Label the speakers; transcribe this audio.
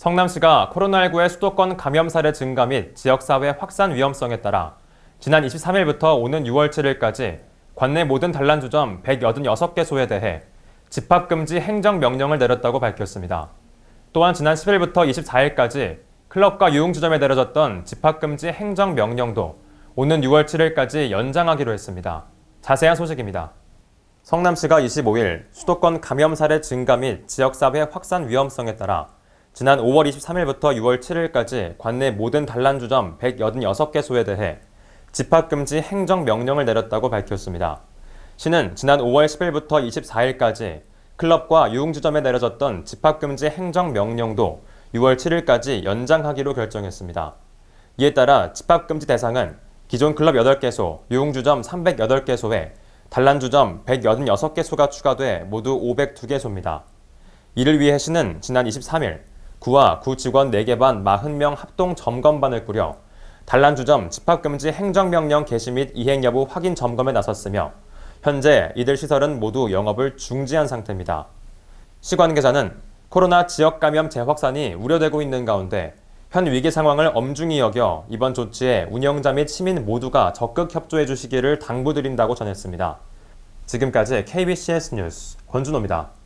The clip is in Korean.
Speaker 1: 성남시가 코로나19의 수도권 감염 사례 증가 및 지역사회 확산 위험성에 따라 지난 23일부터 오는 6월 7일까지 관내 모든 단란주점 186개소에 대해 집합금지 행정명령을 내렸다고 밝혔습니다. 또한 지난 10일부터 24일까지 클럽과 유흥주점에 내려졌던 집합금지 행정명령도 오는 6월 7일까지 연장하기로 했습니다. 자세한 소식입니다. 성남시가 25일 수도권 감염 사례 증가 및 지역사회 확산 위험성에 따라 지난 5월 23일부터 6월 7일까지 관내 모든 단란주점 186개소에 대해 집합금지 행정명령을 내렸다고 밝혔습니다. 시는 지난 5월 10일부터 24일까지 클럽과 유흥주점에 내려졌던 집합금지 행정명령도 6월 7일까지 연장하기로 결정했습니다. 이에 따라 집합금지 대상은 기존 클럽 8개소, 유흥주점 308개소에 단란주점 186개소가 추가돼 모두 502개소입니다. 이를 위해 시는 지난 23일 구와 구 직원 4개 반 40명 합동 점검반을 꾸려 단란주점 집합금지 행정명령 개시 및 이행 여부 확인 점검에 나섰으며 현재 이들 시설은 모두 영업을 중지한 상태입니다. 시 관계자는 코로나 지역 감염 재확산이 우려되고 있는 가운데 현 위기 상황을 엄중히 여겨 이번 조치에 운영자 및 시민 모두가 적극 협조해 주시기를 당부드린다고 전했습니다. 지금까지 KBCS 뉴스 권준호입니다.